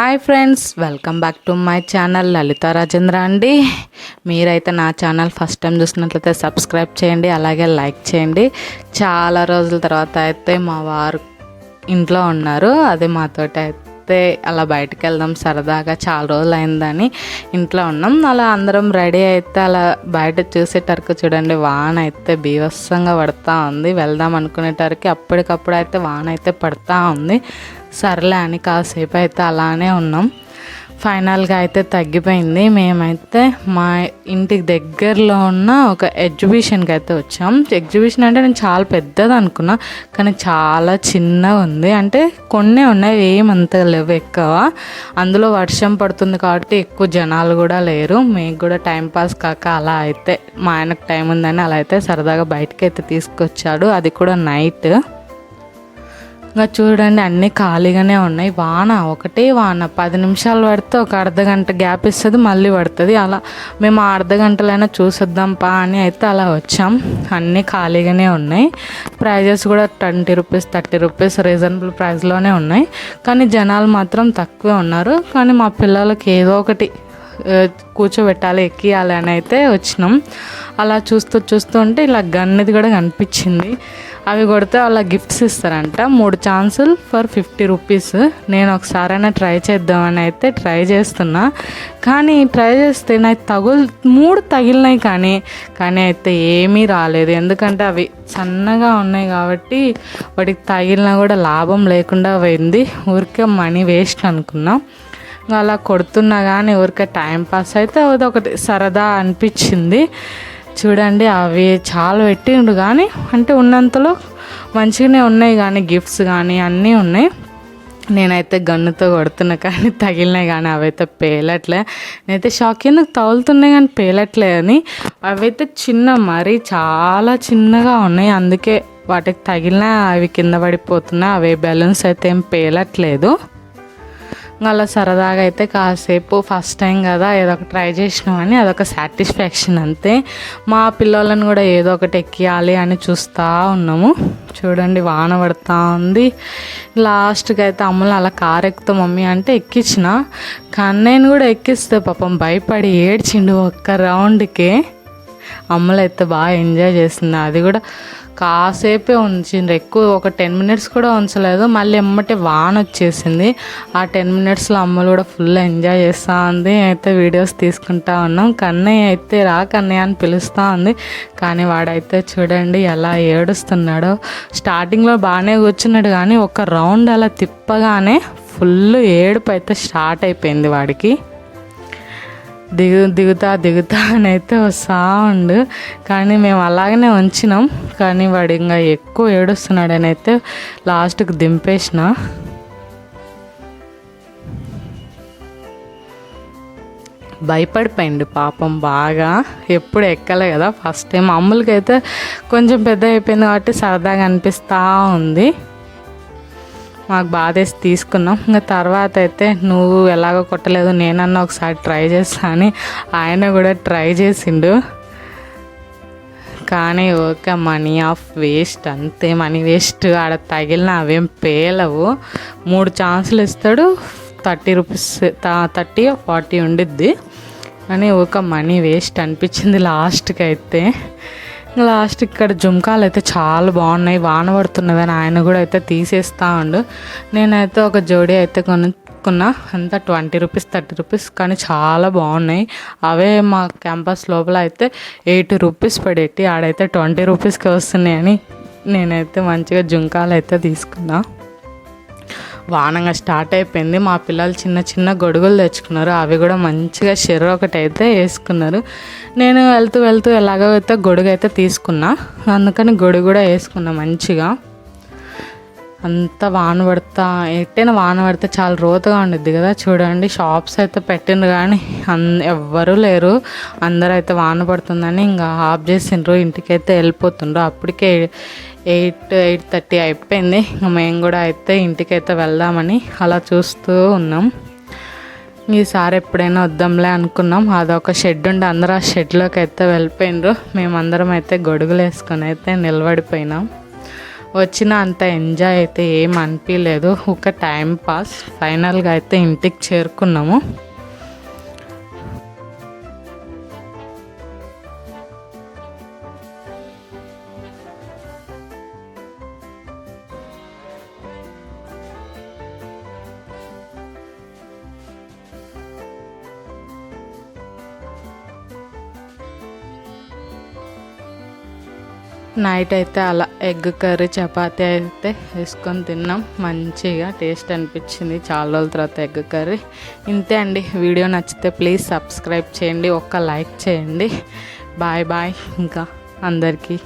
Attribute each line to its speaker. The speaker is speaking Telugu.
Speaker 1: Hi friends welcome back to my channel Lalitha Rajendra అండి. మీరైతే నా ఛానల్ ఫస్ట్ టైం చూసినట్లయితే సబ్స్క్రైబ్ చేయండి అలాగే లైక్ చేయండి. చాలా రోజుల తర్వాత అయితే మా వారు ఇంట్లో ఉన్నారు. అదే మాతోటి అయితే అలా బయటకు వెళ్దాం సరదాగా చాలా రోజులు అయిందని ఇంట్లో ఉన్నాం. అలా అందరం రెడీ అయితే అలా బయట చూసేటరకు చూడండి వాన అయితే బీభత్సంగా పడతా ఉంది. వెళ్దాం అనుకునేటరికి అప్పటికప్పుడు అయితే వాన అయితే పడతా ఉంది. సర్లే అని కాసేపు అయితే అలానే ఉన్నాం. ఫైనల్గా అయితే తగ్గిపోయింది. మేమైతే మా ఇంటికి దగ్గరలో ఉన్న ఒక ఎగ్జిబిషన్కి అయితే వచ్చాం. ఎగ్జిబిషన్ అంటే నేను చాలా పెద్దది అనుకున్నా కానీ చాలా చిన్నగా ఉంది. అంటే కొన్ని ఉన్నాయి ఏమంత లేవు ఎక్కువ. అందులో వర్షం పడుతుంది కాబట్టి ఎక్కువ జనాలు కూడా లేరు. మీకు కూడా టైం పాస్ కాక అలా అయితే మా ఆయనకు టైం ఉందని అలా అయితే సరదాగా బయటకి అయితే తీసుకొచ్చాడు. అది కూడా నైట్. ఇంకా చూడండి అన్నీ ఖాళీగానే ఉన్నాయి. వాన ఒకటే వాన. పది నిమిషాలు పడితే ఒక అర్ధ గంట గ్యాప్ ఇస్తుంది మళ్ళీ పడుతుంది. అలా మేము ఆ అర్ధ గంటలైనా చూసొద్దాం పా అని అయితే అలా వచ్చాం. అన్నీ ఖాళీగానే ఉన్నాయి. ప్రైజెస్ కూడా twenty rupees thirty rupees reasonable ప్రైస్లోనే ఉన్నాయి. కానీ జనాలు మాత్రం తక్కువే ఉన్నారు. కానీ మా పిల్లలకి ఏదో ఒకటి కూర్చోబెట్టాలి ఎక్కియాలి అని అయితే వచ్చినాం. అలా చూస్తూ చూస్తూ ఉంటే ఇలా గన్నిది కూడా కనిపించింది. అవి కొడితే అలా గిఫ్ట్స్ ఇస్తారంట. మూడు ఛాన్సులు ఫర్ ఫిఫ్టీ రూపీస్ నేను ఒకసారైనా ట్రై చేద్దామని అయితే ట్రై చేస్తున్నా. కానీ ట్రై చేస్తే నాకు తగులు మూడు తగిలినాయి కానీ కానీ అయితే ఏమీ రాలేదు. ఎందుకంటే అవి సన్నగా ఉన్నాయి కాబట్టి వాటికి తగిలినా కూడా లాభం లేకుండా పోయింది. ఊరికే మనీ వేస్ట్ అనుకున్నాం. అలా కొడుతున్నా కానీ ఊరికే టైం పాస్ అయితే అది ఒకటి సరదా అనిపించింది. చూడండి అవి చాలా పెట్టిండు కానీ అంటే ఉన్నంతలో మంచిగానే ఉన్నాయి కానీ గిఫ్ట్స్ కానీ అన్నీ ఉన్నాయి. నేనైతే గన్నుతో కొడుతున్నా కానీ తగిలినాయి కానీ అవైతే పేలట్లే. నేనైతే షాక్ ఎందుకు తగులుతున్నాయి కానీ పేలట్లే అని. అవైతే చిన్న మరీ చాలా చిన్నగా ఉన్నాయి. అందుకే వాటికి తగిలిన అవి కింద పడిపోతున్నాయి అవి బెలూన్స్ అయితే ఏం పేలట్లేదు. అలా సరదాగా అయితే కాసేపు ఫస్ట్ టైం కదా ఏదో ఒకటి ట్రై చేసినామని అదొక సాటిస్ఫాక్షన్ అంతే. మా పిల్లలను కూడా ఏదో ఒకటి ఎక్కియాలి అని చూస్తూ ఉన్నాము. చూడండి వాన పడుతూ ఉంది లాస్ట్కి అయితే అమ్మలు అలా కారు ఎక్కుతా మమ్మీ అంటే ఎక్కించిన కానీ నేను కూడా ఎక్కిస్తే పాపం భయపడి ఏడ్చిండు ఒక్క రౌండ్కి అమ్మలు అయితే బాగా ఎంజాయ్ చేసింది. అది కూడా కాసేపే ఉంచిండ్రు. ఎక్కువ ఒక టెన్ మినిట్స్ కూడా ఉంచలేదు. మళ్ళీ ఎమ్మటే వాన వచ్చేసింది. ఆ టెన్ మినిట్స్లో అమ్మలు కూడా ఫుల్ ఎంజాయ్ చేస్తూ ఉంది. అయితే వీడియోస్ తీసుకుంటా ఉన్నాం. కన్నయ్య అయితే రా కన్నయ్య అని పిలుస్తూ ఉంది. కానీ వాడైతే చూడండి ఎలా ఏడుస్తున్నాడో. స్టార్టింగ్లో బాగానే కూర్చున్నాడు కానీ ఒక రౌండ్ అలా తిప్పగానే ఫుల్ ఏడుపు అయితే స్టార్ట్ అయిపోయింది వాడికి. దిగు దిగుతా దిగుతా అని అయితే వస్తూ ఉండు కానీ మేము అలాగనే ఉంచినాం. కానీ వాడు ఇంకా ఎక్కువ ఏడుస్తున్నాడని అయితే లాస్ట్కి దింపేసిన. భయపడిపోయింది పాపం బాగా. ఎప్పుడు ఎక్కలే కదా ఫస్ట్ టైం అమ్ములకి అయితే కొంచెం పెద్ద అయిపోయింది కాబట్టి సరదాగా అనిపిస్తూ ఉంది. మాకు బాధేసి తీసుకున్నాం. ఇంకా తర్వాత అయితే నువ్వు ఎలాగో కొట్టలేదు నేనన్నా ఒకసారి ట్రై చేస్తా అని ఆయన కూడా ట్రై చేసిండు. కానీ ఓకే మనీ ఆఫ్ వేస్ట్ అంతే మనీ వేస్ట్. ఆడ తగిలిన అవేం పేలవు. మూడు ఛాన్సులు ఇస్తాడు థర్టీ రూపీస్ థర్టీ ఫార్టీ ఉండిద్ది. కానీ ఒక మనీ వేస్ట్ అనిపించింది లాస్ట్కి అయితే. లాస్ట్ ఇక్కడ జుంకాలు అయితే చాలా బాగున్నాయి. వాన పడుతున్నదని ఆయన కూడా అయితే తీసేస్తా ఉండు. నేనైతే ఒక జోడీ అయితే కొనుక్కున్నా అంతా ట్వంటీ రూపీస్ థర్టీ రూపీస్. కానీ చాలా బాగున్నాయి. అవే మా క్యాంపస్ లోపల అయితే ఎయిటీ రూపీస్ పడేటి. ఆడైతే ట్వంటీ రూపీస్కి వస్తున్నాయని నేనైతే మంచిగా జుంకాలు అయితే తీసుకున్నా. వానంగా స్టార్ట్ అయిపోయింది. మా పిల్లలు చిన్న చిన్న గొడుగులు తెచ్చుకున్నారు. అవి కూడా మంచిగా షెర్ర ఒకటి అయితే వేసుకున్నారు. నేను వెళ్తూ వెళ్తూ ఎలాగో అయితే గొడుగు అయితే తీసుకున్నా. అందుకని గొడుగు కూడా వేసుకున్నా మంచిగా. అంత వాన పడతా ఎట్టైనా వాన పడితే చాలా రోతగా ఉండిద్ది కదా. చూడండి షాప్స్ అయితే పెట్టిండ్రు కానీ అన్ ఎవ్వరూ లేరు. అందరూ అయితే వాన పడుతుందని ఇంకా ఆఫ్ చేసిండ్రు ఇంటికైతే వెళ్ళిపోతుండ్రు. అప్పటికే ఎయిట్ ఎయిట్ థర్టీ అయిపోయింది. ఇంకా మేము కూడా అయితే ఇంటికైతే వెళ్దామని అలా చూస్తూ ఉన్నాం. ఈసారి ఎప్పుడైనా వద్దాంలే అనుకున్నాం. అదొక షెడ్ ఉండి అందరూ ఆ షెడ్లోకి అయితే వెళ్ళిపోయినరు మేమందరం అయితే గొడుగులు వేసుకొని అయితే నిలబడిపోయినాం. వచ్చిన అంత ఎంజాయ్ అయితే ఏం అనిపించలేదు ఒక టైం పాస్ ఫైనల్గా అయితే ఇంటికి చేరుకున్నాము. నైట్ అయితే అలా ఎగ్ కర్రీ చపాతి అయితే వేసుకొని తిన్నాం. మంచిగా టేస్ట్ అనిపించింది. చాలా రోజుల తర్వాత ఎగ్ కర్రీ. ఇంతే అండి. వీడియో నచ్చితే ప్లీజ్ సబ్స్క్రైబ్ చేయండి. ఒక్క లైక్ చేయండి. Bye bye. ఇంకా అందరికీ